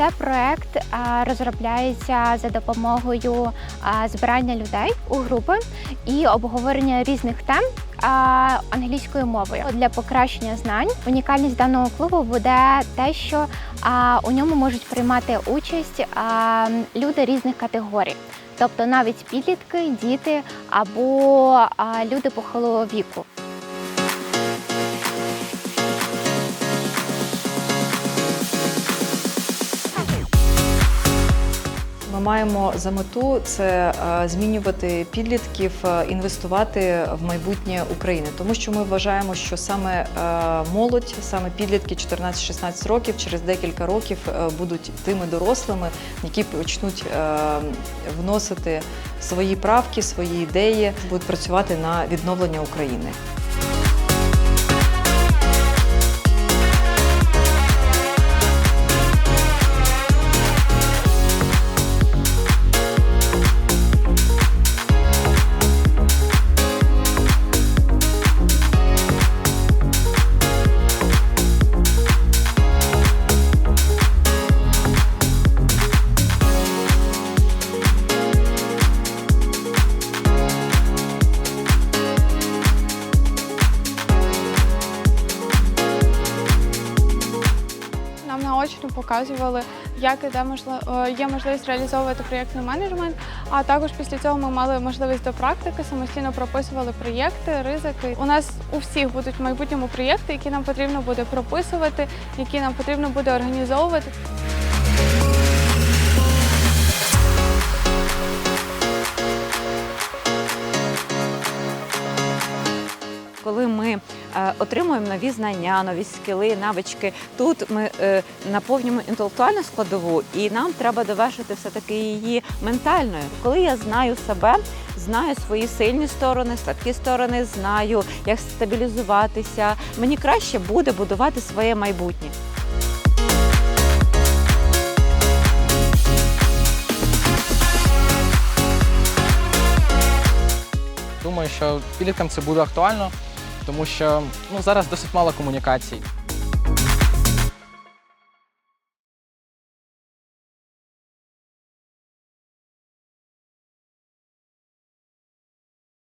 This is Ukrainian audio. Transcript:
Це проект розробляється за допомогою збирання людей у групи і обговорення різних тем англійською мовою для покращення знань. Унікальність даного клубу буде те, що у ньому можуть приймати участь люди різних категорій. Тобто навіть підлітки, діти або люди похилого віку. Маємо за мету це е, змінювати підлітків, е, інвестувати в майбутнє України, тому що ми вважаємо, що саме е, молодь, саме підлітки 14-16 років, через декілька років будуть тими дорослими, які почнуть вносити свої правки, свої ідеї, будуть працювати на відновлення України. Наочно показували, як і де можливо є можливість реалізовувати проєктний менеджмент. А також після цього ми мали можливість до практики, самостійно прописували проєкти, ризики. У нас у всіх будуть в майбутньому проєкти, які нам потрібно буде прописувати, які нам потрібно буде організовувати. Коли ми е, отримуємо нові знання, нові скіли, навички, тут ми е, наповнюємо інтелектуальну складову, і нам треба довершити все-таки її ментальною. Коли я знаю себе, знаю свої сильні сторони, слабкі сторони, знаю, як стабілізуватися, мені краще буде будувати своє майбутнє. Думаю, що підліткам це буде актуально, тому що ну, зараз досить мало комунікацій.